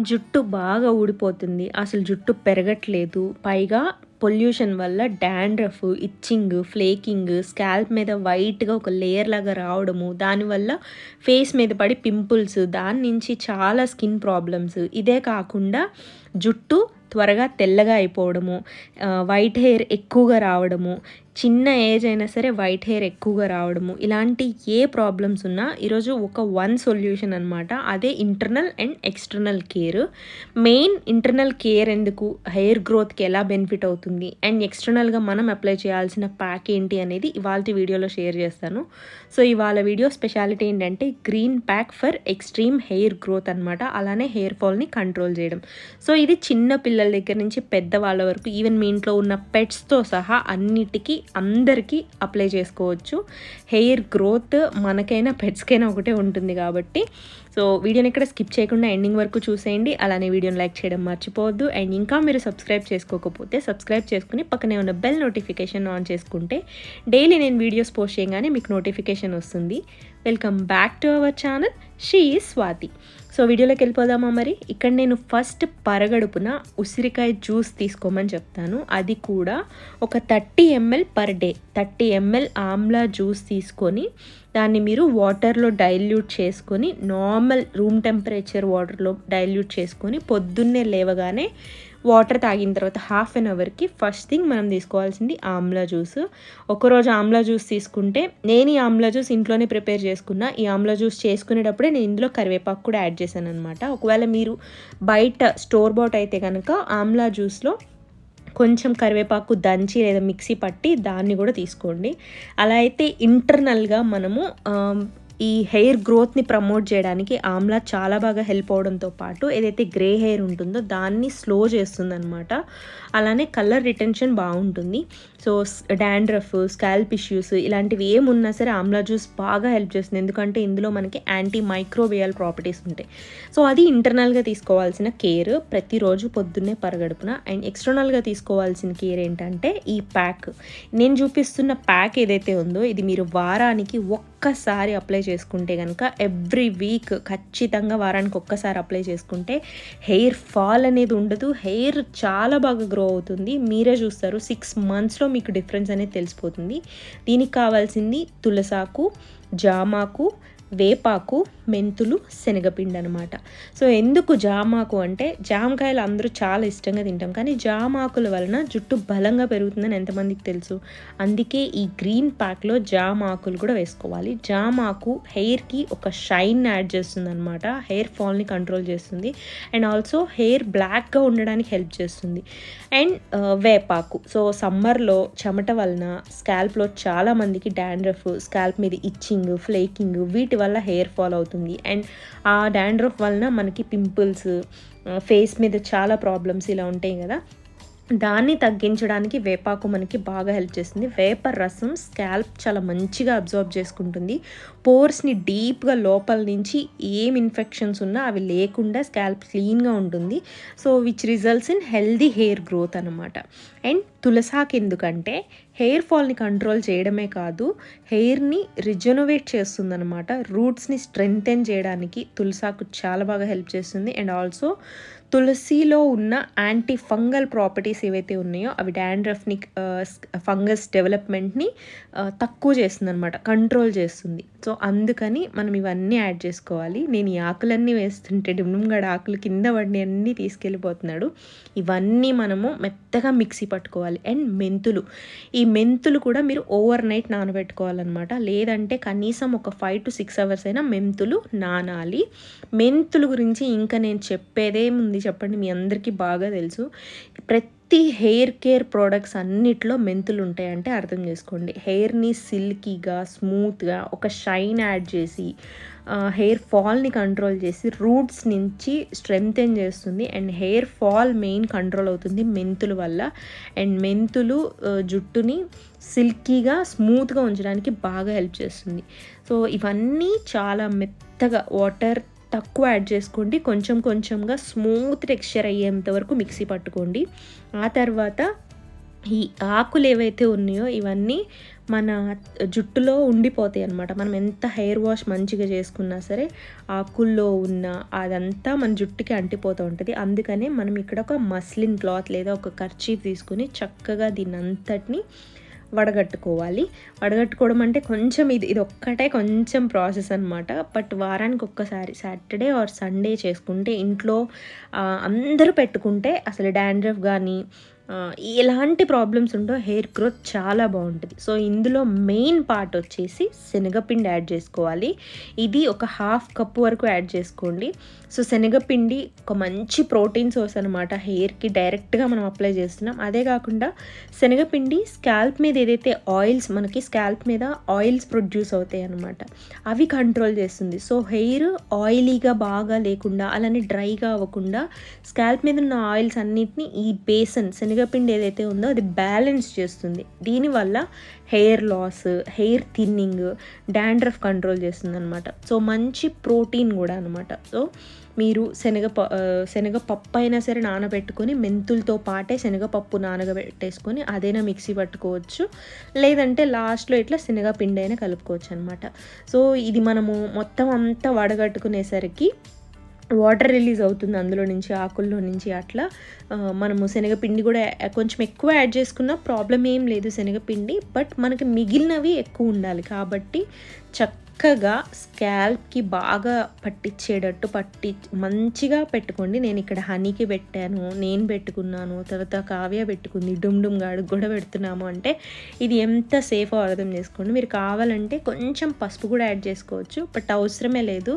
జుట్టు బాగా ఊడిపోతుంది. అసలు జుట్టు పెరగట్లేదు. పైగా పొల్యూషన్ వల్ల డాండ్రఫ్ ఇచ్చింగ్ ఫ్లేకింగ్ స్కాల్ప్ మీద వైట్గా ఒక లేయర్ లాగా రావడము దానివల్ల ఫేస్ మీద పడి పింపుల్స్ దాని నుంచి చాలా స్కిన్ ప్రాబ్లమ్స్. ఇదే కాకుండా జుట్టు త్వరగా తెల్లగా అయిపోవడము వైట్ హెయిర్ ఎక్కువగా రావడము చిన్న ఏజ్ అయినా సరే వైట్ హెయిర్ ఎక్కువగా రావడము ఇలాంటి ఏ ప్రాబ్లమ్స్ ఉన్నా ఈరోజు ఒక వన్ సొల్యూషన్ అనమాట అదే internal and external care main internal care ఎందుకు? హెయిర్ గ్రోత్కి ఎలా బెనిఫిట్ అవుతుంది? అండ్ ఎక్స్టర్నల్గా మనం అప్లై చేయాల్సిన ప్యాక్ ఏంటి అనేది ఇవాళ వీడియోలో షేర్ చేస్తాను. సో ఇవాళ వీడియో స్పెషాలిటీ ఏంటంటే green pack for extreme hair growth అనమాట అలానే హెయిర్ ఫాల్ని కంట్రోల్ చేయడం. సో ఇది చిన్న పిల్లల దగ్గర నుంచి పెద్దవాళ్ళ వరకు ఈవెన్ మీ ఇంట్లో ఉన్న పెట్స్తో సహా అన్నిటికీ అందరికీ అప్లై చేసుకోవచ్చు. హెయిర్ గ్రోత్ మనకైనా పెట్స్కైనా ఒకటే ఉంటుంది కాబట్టి. సో వీడియోని ఇక్కడ స్కిప్ చేయకుండా ఎండింగ్ వరకు చూసేయండి. అలానే వీడియోని లైక్ చేయడం మర్చిపోవద్దు. అండ్ ఇంకా మీరు సబ్స్క్రైబ్ చేసుకోకపోతే సబ్స్క్రైబ్ చేసుకుని పక్కనే ఉన్న బెల్ నోటిఫికేషన్ ఆన్ చేసుకుంటే డైలీ నేను వీడియోస్ పోస్ట్ చేయగానే మీకు నోటిఫికేషన్ వస్తుంది. Welcome back to our channel she Swathi so వీడియోలోకి వెళ్ళిపోదామా మరి? ఇక్కడ నేను ఫస్ట్ పరగడుపున ఉసిరికాయ జ్యూస్ తీసుకోమని చెప్తాను. అది కూడా ఒక thirty ML per day thirty ML amla juice తీసుకొని దాన్ని మీరు వాటర్లో డైల్యూట్ చేసుకొని నార్మల్ రూమ్ టెంపరేచర్ వాటర్లో డైల్యూట్ చేసుకొని పొద్దున్నే లేవగానే వాటర్ తాగిన తర్వాత హాఫ్ అన్ అవర్కి ఫస్ట్ థింగ్ మనం తీసుకోవాల్సింది ఆమ్లా జ్యూస్. ఒకరోజు ఆమ్లా జ్యూస్ తీసుకుంటే నేను ఈ ఆమ్లా జ్యూస్ ఇంట్లోనే ప్రిపేర్ చేసుకున్నా. ఈ ఆమ్లా జ్యూస్ చేసుకునేటప్పుడే నేను ఇందులో కరివేపాకు కూడా యాడ్ చేశాను అనమాట ఒకవేళ మీరు బయట స్టోర్ బాట్ అయితే కనుక ఆమ్లా జ్యూస్లో కొంచెం కరివేపాకు దంచి లేదా మిక్సీ పట్టి దాన్ని కూడా తీసుకోండి. అలా అయితే ఇంటర్నల్గా మనము ఈ హెయిర్ గ్రోత్ని ప్రమోట్ చేయడానికి ఆమ్లా చాలా బాగా హెల్ప్ అవడంతో పాటు ఏదైతే గ్రే హెయిర్ ఉంటుందో దాన్ని స్లో చేస్తుంది అనమాట అలానే కలర్ రిటెన్షన్ బాగుంటుంది. సో డాండ్రఫ్ స్కాల్ప్ ఇష్యూస్ ఇలాంటివి ఏమున్నా సరే ఆమ్లా జ్యూస్ బాగా హెల్ప్ చేస్తుంది. ఎందుకంటే ఇందులో మనకి యాంటీ మైక్రోవేయల్ ప్రాపర్టీస్ ఉంటాయి. సో అది ఇంటర్నల్గా తీసుకోవాల్సిన కేర్ ప్రతిరోజు పొద్దున్నే పరగడుపున. అండ్ ఎక్స్టర్నల్గా తీసుకోవాల్సిన కేర్ ఏంటంటే ఈ ప్యాక్. నేను చూపిస్తున్న ప్యాక్ ఏదైతే ఉందో ఇది మీరు వారానికి ఒక్కసారి అప్లై చేసుకుంటే కనుక ఎవ్రీ వీక్ ఖచ్చితంగా వారానికి ఒక్కసారి అప్లై చేసుకుంటే హెయిర్ ఫాల్ అనేది ఉండదు. హెయిర్ చాలా బాగా గ్రో అవుతుంది. మీరే చూస్తారు. సిక్స్ మంత్స్లో మీకు డిఫరెన్స్ అనేది తెలిసిపోతుంది. దీనికి కావాల్సింది తులసాకు జామాకు వేపాకు మెంతులు శనగపిండి అనమాట సో ఎందుకు జామాకు అంటే జామకాయలు అందరూ చాలా ఇష్టంగా తింటాం. కానీ జామాకుల వలన జుట్టు బలంగా పెరుగుతుందని ఎంతమందికి తెలుసు? అందుకే ఈ గ్రీన్ ప్యాక్లో జామాకులు కూడా వేసుకోవాలి. జామాకు హెయిర్కి ఒక షైన్ యాడ్ చేస్తుంది అనమాట హెయిర్ ఫాల్ని కంట్రోల్ చేస్తుంది. అండ్ ఆల్సో హెయిర్ బ్లాక్గా ఉండడానికి హెల్ప్ చేస్తుంది. అండ్ వేపాకు. సో సమ్మర్లో చెమట వలన స్కాల్ప్లో చాలామందికి డాండ్రఫ్ స్కాల్ప్ మీద ఇచ్చింగ్ ఫ్లేకింగ్ వీటి వల్ల హెయిర్ ఫాల్ అవుతుంది. అండ్ ఆ డాండ్రఫ్ వలన మనకి పింపుల్స్ ఫేస్ మీద చాలా ప్రాబ్లమ్స్ ఇలా ఉంటాయి కదా. దాన్ని తగ్గించడానికి వేపాకు మనకి బాగా హెల్ప్ చేస్తుంది. వేప రసం స్కాల్ప్ చాలా మంచిగా అబ్జర్వ్ చేసుకుంటుంది. పోర్స్ని డీప్గా లోపల నుంచి ఏం ఇన్ఫెక్షన్స్ ఉన్నా అవి లేకుండా స్కాల్ప్ క్లీన్గా ఉంటుంది. So which results in healthy hair growth అనమాట అండ్ తులసాకు ఎందుకంటే హెయిర్ ఫాల్ని కంట్రోల్ చేయడమే కాదు హెయిర్ని రిజనోవేట్ చేస్తుందనమాట రూట్స్ని స్ట్రెంగ్తెన్ చేయడానికి తులసాకు చాలా బాగా హెల్ప్ చేస్తుంది. అండ్ ఆల్సో తులసిలో ఉన్న యాంటీ ఫంగల్ ప్రాపర్టీస్ ఏవైతే ఉన్నాయో అవి డాండ్రఫ్ని ఫంగస్ డెవలప్మెంట్ని తక్కువ చేస్తుంది అనమాట కంట్రోల్ చేస్తుంది. సో అందుకని మనం ఇవన్నీ యాడ్ చేసుకోవాలి. నేను ఈ ఆకులన్నీ వేస్తుంటే డిమ్గడ ఆకులు కింద పడిన అన్నీ తీసుకెళ్ళిపోతున్నాడు. ఇవన్నీ మనము మెత్తగా మిక్సీ పట్టుకోవాలి. అండ్ మెంతులు. ఈ మెంతులు కూడా మీరు ఓవర్ నైట్ నానబెట్టుకోవాలన్నమాట. లేదంటే కనీసం ఒక ఫైవ్ టు సిక్స్ అవర్స్ అయినా మెంతులు నానాలి. మెంతులు గురించి ఇంకా నేను చెప్పేదేముంది చెప్పండి మీ అందరికీ బాగా తెలుసు. ప్రతి హెయిర్ కేర్ ప్రోడక్ట్స్ అన్నిట్లో మెంతులు ఉంటాయంటే అర్థం చేసుకోండి. హెయిర్ని సిల్కీగా స్మూత్గా ఒక షైన్ యాడ్ చేసి హెయిర్ ఫాల్ని కంట్రోల్ చేసి రూట్స్ నుంచి స్ట్రెంగ్తెన్ చేస్తుంది. And hair fall main control అవుతుంది మెంతుల వల్ల. అండ్ మెంతులు జుట్టుని సిల్కీగా స్మూత్గా ఉంచడానికి బాగా హెల్ప్ చేస్తుంది. సో ఇవన్నీ చాలా మెత్తగా వాటర్ తక్కువ యాడ్ చేసుకోండి. కొంచెం కొంచెంగా స్మూత్ టెక్స్చర్ అయ్యేంత వరకు మిక్సీ పట్టుకోండి. ఆ తర్వాత ఈ ఆకులు ఏవైతే ఉన్నాయో ఇవన్నీ మన జుట్టులో ఉండిపోతాయి అనమాట మనం ఎంత హెయిర్ వాష్ మంచిగా చేసుకున్నా సరే ఆకుల్లో ఉన్న అదంతా మన జుట్టుకి అంటిపోతూ ఉంటుంది. అందుకనే మనం ఇక్కడ ఒక మస్లిన్ క్లాత్ లేదా ఒక కర్చీఫ్ తీసుకుని చక్కగా దీన్ని అంతటిని వడగట్టుకోవాలి. వడగట్టుకోవడం అంటే కొంచెం ఇది ఇది ఒక్కటే కొంచెం ప్రాసెస్ అనమాట బట్ వారానికి ఒక్కసారి సాటర్డే ఆర్ సండే చేసుకుంటే ఇంట్లో అందరూ పెట్టుకుంటే అసలు డాండ్రఫ్ కానీ ఎలాంటి ప్రాబ్లమ్స్ ఉండో హెయిర్ గ్రోత్ చాలా బాగుంటుంది. సో ఇందులో మెయిన్ పార్ట్ వచ్చేసి శనగపిండి యాడ్ చేసుకోవాలి. ఇది ఒక హాఫ్ కప్ వరకు యాడ్ చేసుకోండి. సో శనగపిండి ఒక మంచి ప్రోటీన్ సోర్స్ అనమాట హెయిర్కి డైరెక్ట్గా మనం అప్లై చేస్తున్నాం. అదే కాకుండా శనగపిండి స్కాల్ప్ మీద ఏదైతే ఆయిల్స్ మనకి స్కాల్ప్ మీద ఆయిల్స్ ప్రొడ్యూస్ అవుతాయి అనమాట అవి కంట్రోల్ చేస్తుంది. సో హెయిర్ ఆయిలీగా బాగా లేకుండా అలానే డ్రైగా అవ్వకుండా స్కాల్ప్ మీద ఉన్న ఆయిల్స్ అన్నిటిని ఈ బేసన్ శనగపిండి ఏదైతే ఉందో అది బ్యాలెన్స్ చేస్తుంది. దీనివల్ల hair loss hair thinning dandruff control చేస్తుంది అనమాట సో మంచి ప్రోటీన్ కూడా అనమాట సో మీరు శనగ శనగపప్పు అయినా సరే నానబెట్టుకొని మెంతులతో పాటే శనగపప్పు నానబెట్టేసుకొని అదైనా మిక్సీ పట్టుకోవచ్చు. లేదంటే లాస్ట్లో ఇట్లా శనగపిండి అయినా కలుపుకోవచ్చు అనమాట సో ఇది మనము మొత్తం అంతా వడగట్టుకునేసరికి వాటర్ రిలీజ్ అవుతుంది అందులో నుంచి ఆకుల్లో నుంచి అట్లా. మనము శనగపిండి కూడా కొంచెం ఎక్కువ యాడ్ చేసుకున్న ప్రాబ్లం ఏం లేదు శనగపిండి బట్ మనకి మిగిలినవి ఎక్కువ ఉండాలి. కాబట్టి చక్కగా స్కాల్ప్కి బాగా పట్టించేటట్టు పట్టి మంచిగా పెట్టుకోండి. నేను ఇక్కడ హనీకి పెట్టాను నేను పెట్టుకున్నాను తర్వాత కావ్య పెట్టుకుంది డుమ్ గాడు కూడా పెడుతున్నాము అంటే ఇది ఎంత సేఫో అర్థం చేసుకోండి. మీరు కావాలంటే కొంచెం పసుపు కూడా యాడ్ చేసుకోవచ్చు బట్ అవసరమే లేదు.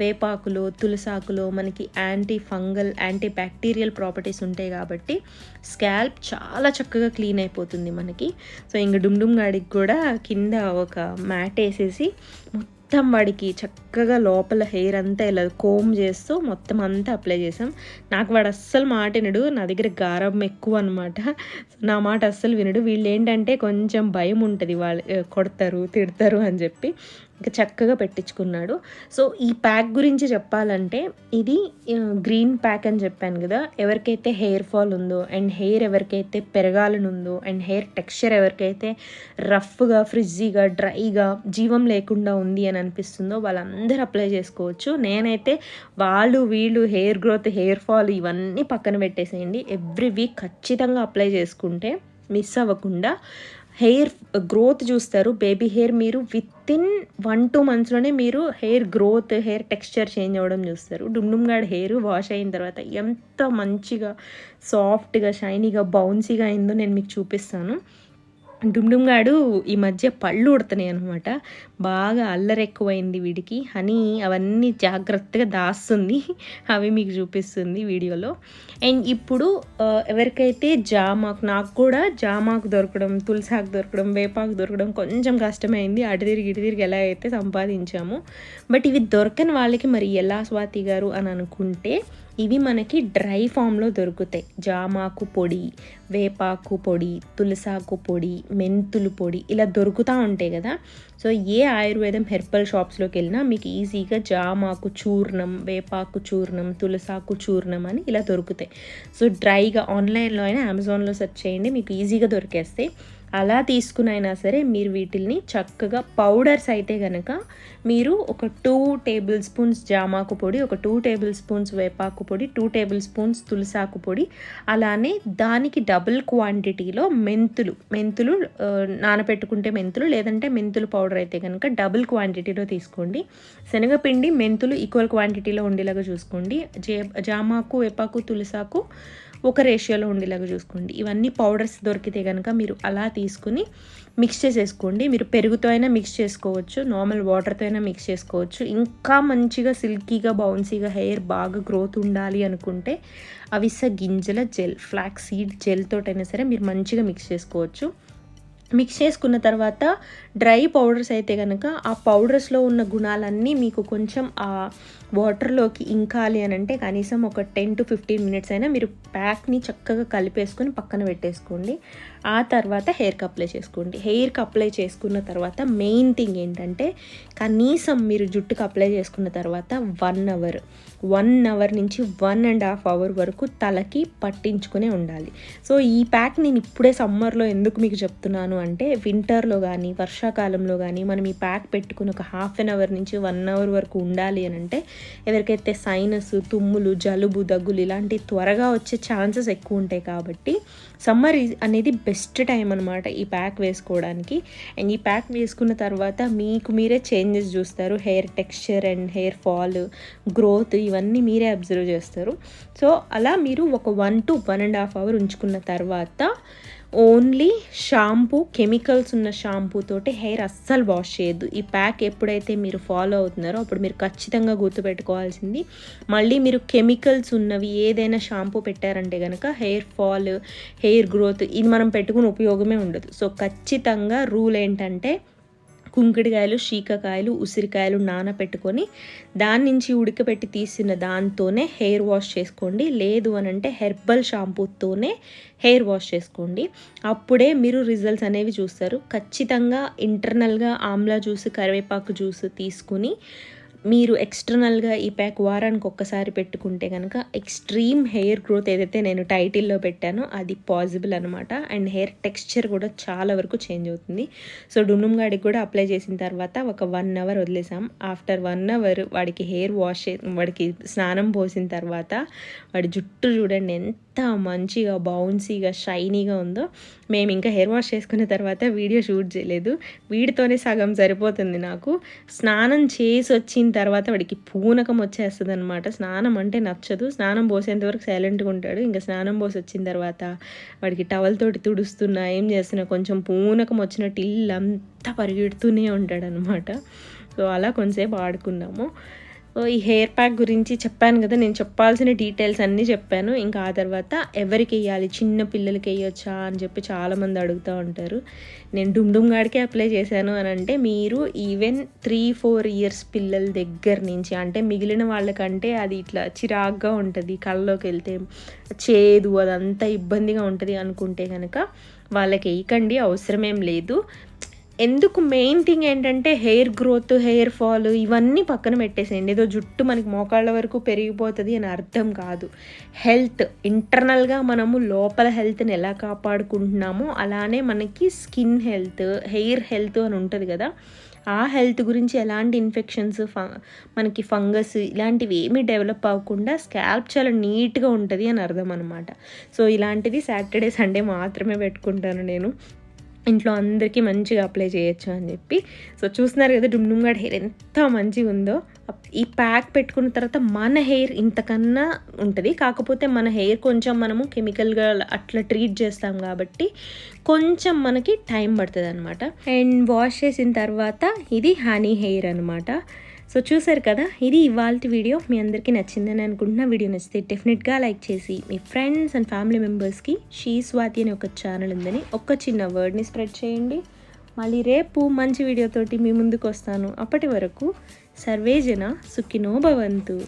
వేపాకులు తులసాకులు మనకి anti fungal anti bacterial properties ఉంటాయి కాబట్టి స్కాల్ప్ చాలా చక్కగా క్లీన్ అయిపోతుంది మనకి. సో ఇంకా డుమ్డుమ్ గాడికి కూడా కింద ఒక మ్యాట్ వేసేసి మొత్తం వాడికి చక్కగా లోపల హెయిర్ అంతా ఇలా కోమ్ చేస్తూ మొత్తం అంతా అప్లై చేసాం. నాకు వాడు అస్సలు మాట వినడు. నా దగ్గర గారం ఎక్కువ అనమాట నా మాట అస్సలు వినడు. వీళ్ళు ఏంటంటే కొంచెం భయం ఉంటుంది. వాళ్ళు కొడతారు తిడతారు అని చెప్పి. ఇంకా చక్కగా పెట్టించుకున్నాడు. సో ఈ ప్యాక్ గురించి చెప్పాలంటే ఇది గ్రీన్ ప్యాక్ అని చెప్పాను కదా ఎవరికైతే హెయిర్ ఫాల్ ఉందో అండ్ హెయిర్ ఎవరికైతే పెరగాలని ఉందో అండ్ హెయిర్ టెక్స్చర్ ఎవరికైతే రఫ్గా ఫ్రిజ్జీగా డ్రైగా జీవం లేకుండా ఉంది అని అనిపిస్తుందో వాళ్ళందరూ అప్లై చేసుకోవచ్చు. నేనైతే వాళ్ళు వీళ్ళు హెయిర్ గ్రోత్ హెయిర్ ఫాల్ ఇవన్నీ పక్కన పెట్టేసేయండి. ఎవ్రీ వీక్ ఖచ్చితంగా అప్లై చేసుకుంటే మిస్ అవ్వకుండా. హెయిర్ గ్రోత్ చూస్తారు. బేబీ హెయిర్ మీరు విత్ ఇన్ వన్ టూ మంత్స్లోనే మీరు hair growth hair texture change అవ్వడం చూస్తారు. డుమ్డుమ్గాడ్ హెయిర్ వాష్ అయిన తర్వాత ఎంత మంచిగా సాఫ్ట్గా షైనీగా బౌన్సీగా అయిందో నేను మీకు చూపిస్తాను. డుమ్డుమ్గాడు ఈ మధ్య పళ్ళు ఉడుతున్నాయి అనమాట బాగా అల్లరి ఎక్కువైంది వీడికి. హనీ అవన్నీ జాగ్రత్తగా దాస్తుంది. అవి మీకు చూపిస్తుంది వీడియోలో. అండ్ ఇప్పుడు ఎవరికైతే జామాకు నాకు కూడా జామాకు దొరకడం తులసాకు దొరకడం వేపాకు దొరకడం కొంచెం కష్టమైంది. అటు తిరిగి ఇటు తిరిగి ఎలా అయితే సంపాదించాము. బట్ ఇవి దొరకని వాళ్ళకి మరి ఎలా స్వాతి గారు అని అనుకుంటే ఇవి మనకి డ్రై ఫామ్లో దొరుకుతాయి. జామాకు పొడి వేపాకు పొడి తులసాకు పొడి మెంతులు పొడి ఇలా దొరుకుతూ ఉంటాయి కదా. సో ఏ ఆయుర్వేదం హెర్బల్ షాప్స్లోకి వెళ్ళినా మీకు ఈజీగా జామాకు చూర్ణం వేపాకు చూర్ణం తులసాకు చూర్ణం అని ఇలా దొరుకుతాయి. సో డ్రైగా ఆన్లైన్లో అయినా అమెజాన్లో సెర్చ్ చేయండి మీకు ఈజీగా దొరికేస్తాయి. అలా తీసుకునైనా సరే మీరు వీటిల్ని చక్కగా పౌడర్స్ అయితే కనుక మీరు ఒక టూ టేబుల్ స్పూన్స్ జామాకు పొడి ఒక టూ టేబుల్ స్పూన్స్ వేపాకు పొడి టూ టేబుల్ స్పూన్స్ తులసాకు పొడి అలానే దానికి డబుల్ క్వాంటిటీలో మెంతులు మెంతులు నానపెట్టుకుంటే మెంతులు లేదంటే మెంతులు పౌడర్ అయితే కనుక డబుల్ క్వాంటిటీలో తీసుకోండి. శనగపిండి మెంతులు ఈక్వల్ క్వాంటిటీలో ఉండేలాగా చూసుకోండి. జే జామాకు వేపాకు తులసాకు ఒక రేషియోలో ఉండేలాగా చూసుకోండి. ఇవన్నీ పౌడర్స్ దొరికితే కనుక మీరు అలా తీసుకుని మిక్స్ చేసేసుకోండి. మీరు పెరుగుతో అయినా మిక్స్ చేసుకోవచ్చు నార్మల్ వాటర్తో అయినా మిక్స్ చేసుకోవచ్చు. ఇంకా మంచిగా సిల్కీగా బౌన్సీగా హెయిర్ బాగా గ్రోత్ ఉండాలి అనుకుంటే అవిస గింజల జెల్ ఫ్లాక్ సీడ్ జెల్ తోటైనా సరే మీరు మంచిగా మిక్స్ చేసుకోవచ్చు. మిక్స్ చేసుకున్న తర్వాత డ్రై పౌడర్స్ అయితే కనుక ఆ పౌడర్స్లో ఉన్న గుణాలన్నీ మీకు కొంచెం ఆ వాటర్లోకి ఇంకాలి అని అంటే కనీసం ఒక టెన్ టు ఫిఫ్టీన్ మినిట్స్ అయినా మీరు ప్యాక్ని చక్కగా కలిపేసుకొని పక్కన పెట్టేసుకోండి. ఆ తర్వాత హెయిర్కి అప్లై చేసుకోండి. హెయిర్కి అప్లై చేసుకున్న తర్వాత మెయిన్ థింగ్ ఏంటంటే కనీసం మీరు జుట్టుకు అప్లై చేసుకున్న తర్వాత వన్ అవర్ వన్ అవర్ నుంచి వన్ అండ్ హాఫ్ అవర్ వరకు తలకి పట్టించుకునే ఉండాలి. సో ఈ ప్యాక్ నేను ఇప్పుడే సమ్మర్లో ఎందుకు మీకు చెప్తున్నాను అంటే వింటర్లో కానీ వర్షాకాలంలో కానీ మనం ఈ ప్యాక్ పెట్టుకుని ఒక హాఫ్ అన్ అవర్ నుంచి వన్ అవర్ వరకు ఉండాలి అని అంటే ఎవరికైతే సైనస్ తుమ్ములు జలుబు దగ్గులు ఇలాంటి త్వరగా వచ్చే ఛాన్సెస్ ఎక్కువ ఉంటాయి కాబట్టి సమ్మర్ అనేది బెస్ట్ టైం అనమాట ఈ ప్యాక్ వేసుకోవడానికి. అండ్ ఈ ప్యాక్ వేసుకున్న తర్వాత మీకు మీరే చేంజెస్ చూస్తారు. Hair texture and hair fall growth ఇవన్నీ మీరే అబ్జర్వ్ చేస్తారు. సో అలా మీరు ఒక one to one and half hour ఉంచుకున్న తర్వాత ఓన్లీ షాంపూ కెమికల్స్ ఉన్న షాంపూ తోటి హెయిర్ అస్సలు వాష్ చేయొద్దు. ఈ ప్యాక్ ఎప్పుడైతే మీరు ఫాలో అవుతున్నారో అప్పుడు మీరు ఖచ్చితంగా గుర్తుపెట్టుకోవాల్సింది మళ్ళీ మీరు కెమికల్స్ ఉన్నవి ఏదైనా షాంపూ పెట్టారంటే కనుక హెయిర్ ఫాల్ హెయిర్ గ్రోత్ ఇది మనం పెట్టుకుని ఉపయోగమే ఉండదు. సో ఖచ్చితంగా రూల్ ఏంటంటే కుంకుడికాయలు శీకకాయలు ఉసిరికాయలు నానబెట్టుకొని దాని నుంచి ఉడకబెట్టి తీసిన దాంతోనే హెయిర్ వాష్ చేసుకోండి. లేదు అని అంటే హెర్బల్ షాంపూతోనే హెయిర్ వాష్ చేసుకోండి. అప్పుడే మీరు రిజల్ట్స్ అనేవి చూస్తారు. ఖచ్చితంగా ఇంటర్నల్గా ఆమ్లా జ్యూస్ కరివేపాకు జ్యూస్ తీసుకుని మీరు ఎక్స్టర్నల్గా ఈ ప్యాక్ వారానికి ఒక్కసారి పెట్టుకుంటే కనుక ఎక్స్ట్రీమ్ హెయిర్ గ్రోత్ ఏదైతే నేను టైటిల్లో పెట్టానో అది పాసిబుల్ అనమాట అండ్ హెయిర్ టెక్స్చర్ కూడా చాలా వరకు చేంజ్ అవుతుంది. సో డుమ్నుమ్ గాడికి కూడా అప్లై చేసిన తర్వాత ఒక వన్ అవర్ వదిలేసాం. ఆఫ్టర్ వన్ అవర్ వాడికి హెయిర్ వాష్ వాడికి స్నానం పోసిన తర్వాత వాడి జుట్టు చూడండి ఎంత మంచిగా బౌన్సీగా షైనీగా ఉందో. మేము ఇంకా హెయిర్ వాష్ చేసుకున్న తర్వాత వీడియో షూట్ చేయలేదు. వీడితోనే సగం సరిపోతుంది నాకు. స్నానం చేసి వచ్చిన తర్వాత వాడికి పూనకం వచ్చేస్తుంది అనమాట స్నానం అంటే నచ్చదు. స్నానం పోసేంత వరకు సైలెంట్గా ఉంటాడు. ఇంకా స్నానం పోసి వచ్చిన తర్వాత వాడికి టవల్ తోటి తుడుస్తున్నా ఏం చేస్తున్నా కొంచెం పూనకం వచ్చినట్టు ఇల్లు అంతా పరిగెడుతూనే ఉంటాడనమాట సో అలా కొంచెంసేపు ఆడుకున్నాము. ఈ హెయిర్ ప్యాక్ గురించి చెప్పాను కదా నేను చెప్పాల్సిన డీటెయిల్స్ అన్నీ చెప్పాను. ఇంకా ఆ తర్వాత ఎవరికి వేయాలి చిన్న పిల్లలకి వేయొచ్చా అని చెప్పి చాలామంది అడుగుతూ ఉంటారు. నేను డుమ్ గాడికే అప్లై చేశాను అని అంటే మీరు ఈవెన్ త్రీ ఫోర్ ఇయర్స్ పిల్లల దగ్గర నుంచి అంటే మిగిలిన వాళ్ళకంటే అది ఇట్లా చిరాగ్గా ఉంటుంది కళ్ళలోకి వెళ్తే చేదు అదంతా ఇబ్బందిగా ఉంటుంది అనుకుంటే కనుక వాళ్ళకి వేయకండి అవసరమేం లేదు. ఎందుకు మెయిన్ థింగ్ ఏంటంటే హెయిర్ గ్రోత్ హెయిర్ ఫాల్ ఇవన్నీ పక్కన పెట్టేసేయండి. ఏదో జుట్టు మనకి మోకాళ్ళ వరకు పెరిగిపోతుంది అని అర్థం కాదు. హెల్త్ ఇంటర్నల్గా మనము లోపల హెల్త్ని ఎలా కాపాడుకుంటున్నామో అలానే మనకి స్కిన్ హెల్త్ హెయిర్ హెల్త్ అని ఉంటుంది కదా. ఆ హెల్త్ గురించి ఎలాంటి ఇన్ఫెక్షన్స్ మనకి ఫంగస్ ఇలాంటివి ఏమీ డెవలప్ అవ్వకుండా స్కాల్ప్ చాలా నీట్గా ఉంటుంది అని అర్థం అనమాట సో ఇలాంటిది సాటర్డే సండే మాత్రమే పెట్టుకుంటాను నేను. ఇంట్లో అందరికీ మంచిగా అప్లై చేయొచ్చు అని చెప్పి. సో చూస్తున్నారు కదా డుమ్డుమ్గాడ్ హెయిర్ ఎంత మంచిగా ఉందో. ఈ ప్యాక్ పెట్టుకున్న తర్వాత మన హెయిర్ ఇంతకన్నా ఉంటుంది. కాకపోతే మన హెయిర్ కొంచెం మనము కెమికల్గా అట్లా ట్రీట్ చేస్తాం కాబట్టి కొంచెం మనకి టైం పడుతుంది అనమాట అండ్ వాష్ చేసిన తర్వాత ఇది హనీ హెయిర్ అనమాట సో చూసారు కదా ఇది ఇవాళ వీడియో. మీ అందరికీ నచ్చిందని అనుకుంటున్న. వీడియో నచ్చితే డెఫినెట్గా లైక్ చేసి మీ ఫ్రెండ్స్ అండ్ ఫ్యామిలీ మెంబర్స్కి షీ స్వాతి అనే ఒక ఛానల్ ఉందని ఒక చిన్న వర్డ్ని స్ప్రెడ్ చేయండి. మళ్ళీ రేపు మంచి వీడియోతోటి మీ ముందుకు వస్తాను. అప్పటి వరకు సర్వేజన సుఖినో భవంతు.